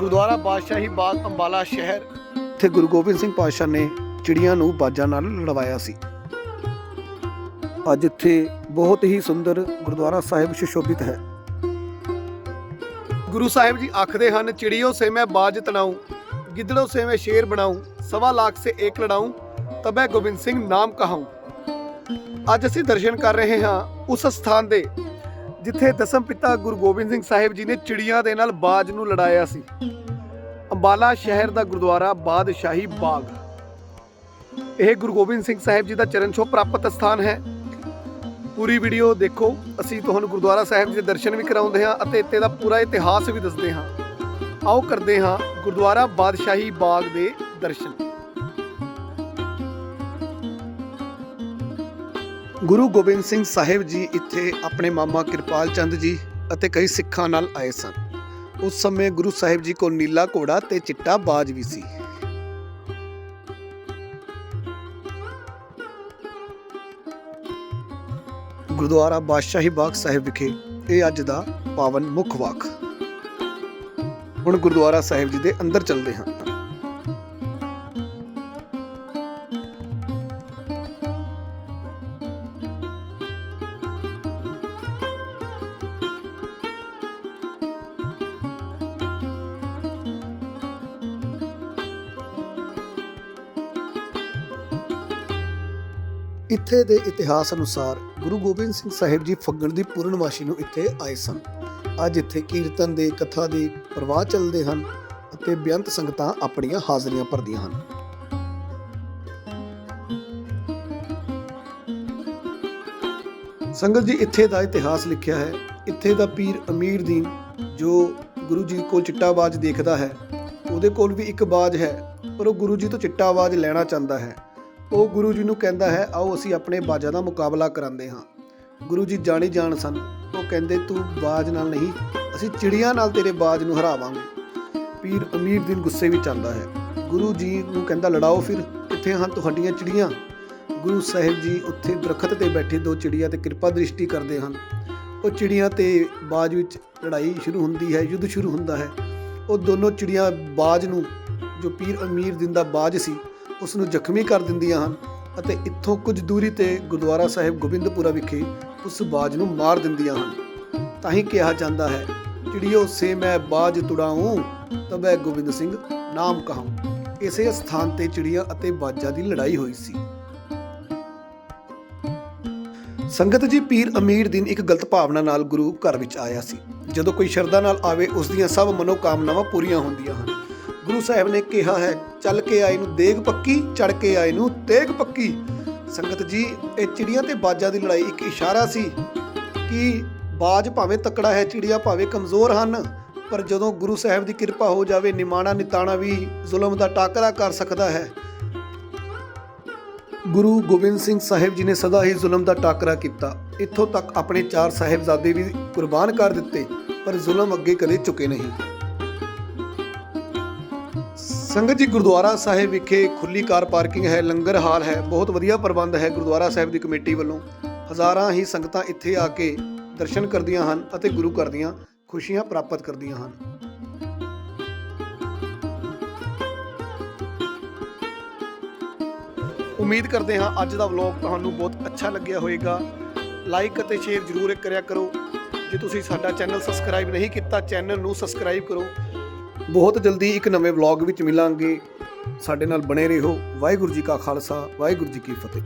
ਗੁਰਦੁਆਰਾ ਬਾਦਸ਼ਾਹੀ ਬਾਗ ਅੰਬਾਲਾ ਸ਼ਹਿਰ। ਤੇ ਗੁਰੂ ਗੋਬਿੰਦ ਸਿੰਘ ਪਾਤਸ਼ਾਹ ਨੇ ਚਿੜੀਆਂ ਨੂੰ ਬਾਜਾਂ ਨਾਲ ਲੜਵਾਇਆ ਸੀ। ਅੱਜ ਇੱਥੇ ਬਹੁਤ ਹੀ ਸੁੰਦਰ ਗੁਰਦੁਆਰਾ ਸਾਹਿਬ ਸੁਸ਼ੋਭਿਤ ਹੈ। ਗੁਰੂ ਸਾਹਿਬ ਜੀ ਆਖਦੇ ਹਨ ਚਿੜੀਓ ਸੇ ਮੈਂ ਬਾਜ ਤਣਾਉ ਗਿੱਦੜੋ ਸੇ ਮੈਂ ਸ਼ੇਰ ਬਣਾਉ ਸਵਾ ਲੱਖ ਸੇ ਏਕ ਲੜਾਉ ਤਬੈ ਗੋਬਿੰਦ ਸਿੰਘ ਨਾਮ ਕਹਾਉ। ਅੱਜ ਅਸੀਂ ਦਰਸ਼ਨ ਕਰ ਰਹੇ ਹਾਂ ਉਸ ਸਥਾਨ ਦੇ ਜਿੱਥੇ ਦਸਮ ਪਿਤਾ ਗੁਰੂ ਗੋਬਿੰਦ ਸਿੰਘ ਸਾਹਿਬ ਜੀ ਨੇ ਚਿੜੀਆਂ ਦੇ ਨਾਲ ਬਾਜ ਨੂੰ ਲੜਾਇਆ ਸੀ। ਅੰਬਾਲਾ ਸ਼ਹਿਰ ਦਾ ਗੁਰਦੁਆਰਾ ਬਾਦਸ਼ਾਹੀ ਬਾਗ। ਇਹ ਗੁਰੂ ਗੋਬਿੰਦ ਸਿੰਘ ਸਾਹਿਬ ਜੀ ਦਾ ਚਰਨ ਛੋਹ ਪ੍ਰਾਪਤ ਸਥਾਨ ਹੈ। ਪੂਰੀ ਵੀਡੀਓ ਦੇਖੋ। ਅਸੀਂ ਤੁਹਾਨੂੰ ਗੁਰਦੁਆਰਾ ਸਾਹਿਬ ਜੀ ਦੇ ਦਰਸ਼ਨ ਵੀ ਕਰਾਉਂਦੇ ਹਾਂ ਅਤੇ ਇੱਥੇ ਦਾ ਪੂਰਾ ਇਤਿਹਾਸ ਵੀ ਦੱਸਦੇ ਹਾਂ। ਆਓ ਕਰਦੇ ਹਾਂ ਗੁਰਦੁਆਰਾ ਬਾਦਸ਼ਾਹੀ ਬਾਗ ਦੇ ਦਰਸ਼ਨ। ਗੁਰੂ ਗੋਬਿੰਦ ਸਿੰਘ ਸਾਹਿਬ ਜੀ ਇੱਥੇ ਆਪਣੇ ਮਾਮਾ ਕਿਰਪਾਲ ਚੰਦ ਜੀ ਅਤੇ ਕਈ ਸਿੱਖਾਂ ਨਾਲ ਆਏ ਸਨ। ਉਸ ਸਮੇਂ ਗੁਰੂ ਸਾਹਿਬ ਜੀ ਕੋਲ ਨੀਲਾ ਘੋੜਾ ਤੇ ਚਿੱਟਾ ਬਾਜ ਵੀ ਸੀ। ਗੁਰਦੁਆਰਾ ਬਾਦਸ਼ਾਹੀ ਬਾਗ ਸਾਹਿਬ ਵਿਖੇ ਇਹ ਅੱਜ ਦਾ ਪਾਵਨ ਮੁੱਖ ਵਾਕ। ਹੁਣ ਗੁਰਦੁਆਰਾ ਸਾਹਿਬ ਜੀ ਦੇ ਅੰਦਰ ਚੱਲਦੇ ਹਾਂ। ਇੱਥੇ ਦੇ ਇਤਿਹਾਸ ਅਨੁਸਾਰ ਗੁਰੂ ਗੋਬਿੰਦ ਸਿੰਘ ਸਾਹਿਬ ਜੀ ਫੱਗਣ ਦੀ ਪੂਰਨਮਾਸ਼ੀ ਨੂੰ ਇੱਥੇ ਆਏ ਸਨ। ਅੱਜ ਇੱਥੇ ਕੀਰਤਨ ਦੇ, ਕਥਾ ਦੇ ਪ੍ਰਵਾਹ ਚੱਲਦੇ ਹਨ ਅਤੇ ਬੇਅੰਤ ਸੰਗਤਾਂ ਆਪਣੀਆਂ ਹਾਜ਼ਰੀਆਂ ਭਰਦੀਆਂ ਹਨ। ਸੰਗਤ ਜੀ, ਇੱਥੇ ਦਾ ਇਤਿਹਾਸ ਲਿਖਿਆ ਹੈ। ਇੱਥੇ ਦਾ ਪੀਰ ਅਮੀਰ ਦੀਨ, ਜੋ ਗੁਰੂ ਜੀ ਕੋਲ ਚਿੱਟਾ ਬਾਜ ਦੇਖਦਾ ਹੈ, ਉਹਦੇ ਕੋਲ ਵੀ ਇੱਕ ਬਾਜ ਹੈ, ਪਰ ਉਹ ਗੁਰੂ ਜੀ ਤੋਂ ਚਿੱਟਾ ਬਾਜ ਲੈਣਾ ਚਾਹੁੰਦਾ ਹੈ। ਉਹ ਗੁਰੂ ਜੀ ਨੂੰ ਕਹਿੰਦਾ ਹੈ, ਆਓ ਅਸੀਂ ਆਪਣੇ ਬਾਜਾਂ ਦਾ ਮੁਕਾਬਲਾ ਕਰਾਂਦੇ ਹਾਂ। ਗੁਰੂ ਜੀ ਜਾਣੀ ਜਾਣ ਸਨ। ਉਹ ਕਹਿੰਦੇ, ਤੂੰ ਬਾਜ ਨਾਲ ਨਹੀਂ, ਅਸੀਂ ਚਿੜੀਆਂ ਨਾਲ ਤੇਰੇ ਬਾਜ ਨੂੰ ਹਰਾਵਾਂਗੇ। ਪੀਰ ਅਮੀਰ ਦਿਨ ਗੁੱਸੇ ਵਿੱਚ ਆਂਦਾ ਹੈ। ਗੁਰੂ ਜੀ ਨੂੰ ਕਹਿੰਦਾ, ਲੜਾਓ ਫਿਰ, ਕਿੱਥੇ ਹਨ ਤੁਹਾਡੀਆਂ ਚਿੜੀਆਂ? ਗੁਰੂ ਸਾਹਿਬ ਜੀ ਉੱਥੇ ਦਰਖਤ ਤੇ ਬੈਠੇ ਦੋ ਚਿੜੀਆਂ ਤੇ ਕਿਰਪਾ ਦ੍ਰਿਸ਼ਟੀ ਕਰਦੇ ਹਨ। ਉਹ ਚਿੜੀਆਂ ਤੇ ਬਾਜ ਵਿੱਚ ਲੜਾਈ ਸ਼ੁਰੂ ਹੁੰਦੀ ਹੈ, ਯੁੱਧ ਸ਼ੁਰੂ ਹੁੰਦਾ ਹੈ। ਉਹ ਦੋਨੋਂ ਚਿੜੀਆਂ ਬਾਜ ਨੂੰ, ਜੋ ਪੀਰ ਅਮੀਰ ਦਿਨ ਦਾ ਬਾਜ ਸੀ ਉਸ ਨੂੰ ਜ਼ਖਮੀ ਕਰ ਦਿੰਦੀਆਂ ਹਨ ਅਤੇ ਇੱਥੋਂ ਕੁਝ ਦੂਰੀ ਤੇ ਗੁਰਦੁਆਰਾ ਸਾਹਿਬ ਗੋਬਿੰਦਪੁਰਾ ਵਿਖੇ ਉਸ ਬਾਜ ਨੂੰ ਮਾਰ ਦਿੰਦੀਆਂ ਹਨ। ਤਾਂ ਹੀ ਕਿਹਾ ਜਾਂਦਾ ਹੈ, ਚਿੜੀਓ, ਸੇ ਮੈਂ ਬਾਜ ਤੁੜਾਉਂ ਤਬੈ ਗੋਬਿੰਦ ਸਿੰਘ ਨਾਮ ਕਹਾਉ। ਇਸੇ ਸਥਾਨ ਤੇ ਚਿੜੀਆਂ ਅਤੇ ਬਾਜਾਂ ਦੀ ਲੜਾਈ ਹੋਈ ਸੀ। ਸੰਗਤ ਜੀ ਪੀਰ ਅਮੀਰ ਦਿਨ ਇੱਕ ਗਲਤ ਭਾਵਨਾ ਨਾਲ ਗੁਰੂ ਘਰ ਵਿੱਚ ਆਇਆ ਸੀ। ਜਦੋਂ ਕੋਈ ਸ਼ਰਧਾ ਨਾਲ ਆਵੇ, ਉਸ ਦੀਆਂ ਸਭ ਮਨੋਕਾਮਨਾਵਾਂ ਪੂਰੀਆਂ ਹੁੰਦੀਆਂ ਹਨ। ਗੁਰੂ ਸਾਹਿਬ ਨੇ ਕਿਹਾ ਹੈ ਚੱਲ ਕੇ ਆਏ ਨੂੰ ਦੇਗ ਪੱਕੀ ਚੜ ਕੇ ਆਏ ਨੂੰ ਤੇਗ ਪੱਕੀ। ਸੰਗਤ ਜੀ, ਇਹ ਚਿੜੀਆਂ ਤੇ ਬਾਜਾਂ ਦੀ ਲੜਾਈ ਇੱਕ ਇਸ਼ਾਰਾ ਸੀ ਕਿ ਬਾਜ ਭਾਵੇਂ ਤਕੜਾ ਹੈ, ਚਿੜੀਆਂ ਭਾਵੇਂ ਕਮਜ਼ੋਰ ਹਨ, ਪਰ ਜਦੋਂ ਗੁਰੂ ਸਾਹਿਬ ਦੀ ਕਿਰਪਾ ਹੋ ਜਾਵੇ, ਨਿਮਾਣਾ ਨਿਤਾਣਾ ਵੀ ਜ਼ੁਲਮ ਦਾ ਟਾਕਰਾ ਕਰ ਸਕਦਾ ਹੈ। ਗੁਰੂ ਗੋਬਿੰਦ ਸਿੰਘ ਸਾਹਿਬ ਜੀ ਨੇ ਸਦਾ ਹੀ ਜ਼ੁਲਮ ਦਾ ਟਾਕਰਾ ਕੀਤਾ। ਇੱਥੋਂ ਤੱਕ ਆਪਣੇ ਚਾਰ ਸਾਹਿਬਜ਼ਾਦੇ ਵੀ ਕੁਰਬਾਨ ਕਰ ਦਿੱਤੇ, ਪਰ ਜ਼ੁਲਮ ਅੱਗੇ ਕਦੇ ਝੁਕੇ ਨਹੀਂ। ਸੰਗਤ ਜੀ, ਗੁਰਦੁਆਰਾ ਸਾਹਿਬ ਵਿਖੇ ਖੁੱਲੀ ਕਾਰ ਪਾਰਕਿੰਗ ਹੈ, ਲੰਗਰ ਹਾਲ ਹੈ, ਬਹੁਤ ਵਧੀਆ ਪ੍ਰਬੰਧ ਹੈ ਗੁਰਦੁਆਰਾ ਸਾਹਿਬ ਦੀ ਕਮੇਟੀ ਵੱਲੋਂ। ਹਜ਼ਾਰਾਂ ਹੀ ਸੰਗਤਾਂ ਇੱਥੇ ਆ ਕੇ ਦਰਸ਼ਨ ਕਰਦੀਆਂ ਹਨ ਅਤੇ ਗੁਰੂ ਘਰ ਦੀਆਂ ਖੁਸ਼ੀਆਂ ਪ੍ਰਾਪਤ ਕਰਦੀਆਂ ਹਨ। ਉਮੀਦ ਕਰਦੇ ਹਾਂ ਅੱਜ ਦਾ ਵਲੌਗ ਤੁਹਾਨੂੰ ਬਹੁਤ ਅੱਛਾ ਲੱਗਿਆ ਹੋਵੇਗਾ। ਲਾਈਕ ਅਤੇ ਸ਼ੇਅਰ ਜ਼ਰੂਰ ਕਰਿਆ ਕਰੋ। ਜੇ ਤੁਸੀਂ ਸਾਡਾ ਚੈਨਲ ਸਬਸਕ੍ਰਾਈਬ ਨਹੀਂ ਕੀਤਾ, ਚੈਨਲ ਨੂੰ ਸਬਸਕ੍ਰਾਈਬ ਕਰੋ ਬਹੁਤ ਜਲਦੀ ਇੱਕ ਨਵੇਂ ਵਲੌਗ ਵਿੱਚ ਮਿਲਾਂਗੇ। ਸਾਡੇ ਨਾਲ ਬਣੇ ਰਹੋ। ਵਾਹਿਗੁਰੂ ਜੀ ਕਾ ਖਾਲਸਾ, ਵਾਹਿਗੁਰੂ ਜੀ ਕੀ ਫਤਿਹ।